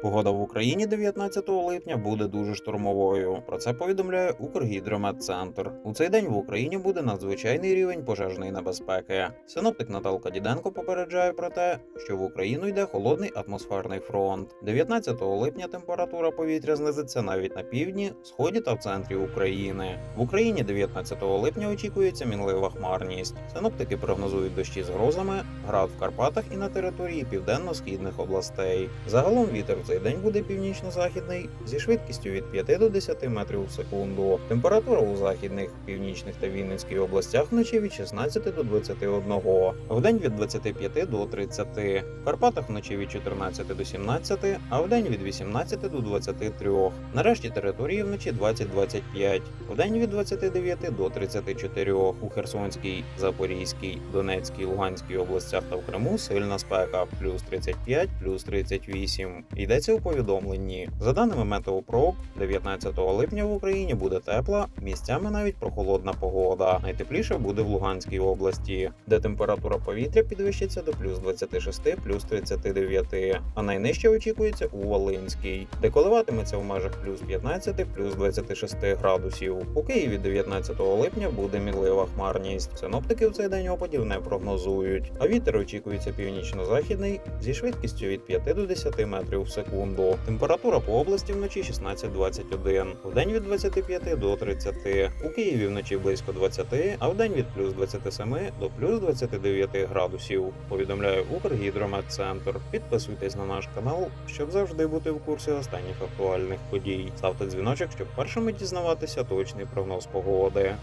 Погода в Україні 19 липня буде дуже штурмовою. Про це повідомляє Укргідрометцентр. У цей день в Україні буде надзвичайний рівень пожежної небезпеки. Синоптик Наталка Діденко попереджає про те, що в Україну йде холодний атмосферний фронт. 19 липня температура повітря знизиться навіть на півдні, сході та в центрі України. В Україні 19 липня очікується мінлива хмарність. Синоптики прогнозують дощі з грозами, град в Карпатах і на території південно-східних областей. Загалом вітер цей день буде північно-західний зі швидкістю від 5 до 10 метрів в секунду. Температура у західних, північних та Вінницькій областях вночі від 16 до 21, вдень від 25 до 30, в Карпатах вночі від 14 до 17, а вдень від 18 до 23. Нарешті території вночі 20-25, вдень від 29 до 34. У Херсонській, Запорізькій, Донецькій, Луганській областях та в Криму сильна спека плюс 35, плюс 38. Йдеться у повідомленні. За даними Метеопроп, 19 липня в Україні буде тепла, місцями навіть прохолодна погода. Найтепліше буде в Луганській області, де температура повітря підвищиться до плюс 26, плюс 39, а найнижче очікується у Волинській, де коливатиметься в межах плюс 15, плюс 26 градусів. У Києві 19 липня буде мінлива хмарність. Синоптики в цей день опадів не прогнозують, а вітер очікується північно-західний зі швидкістю від 5 до 10 метрів в секунду. Температура по області вночі 16-21, вдень від 25 до 30. У Києві вночі близько 20, а вдень від плюс 27 до плюс 29 градусів. Повідомляє Укргідрометцентр. Підписуйтесь на наш канал, щоб завжди бути в курсі останніх актуальних подій. Ставте дзвіночок, щоб першими дізнаватися точний прогноз погоди.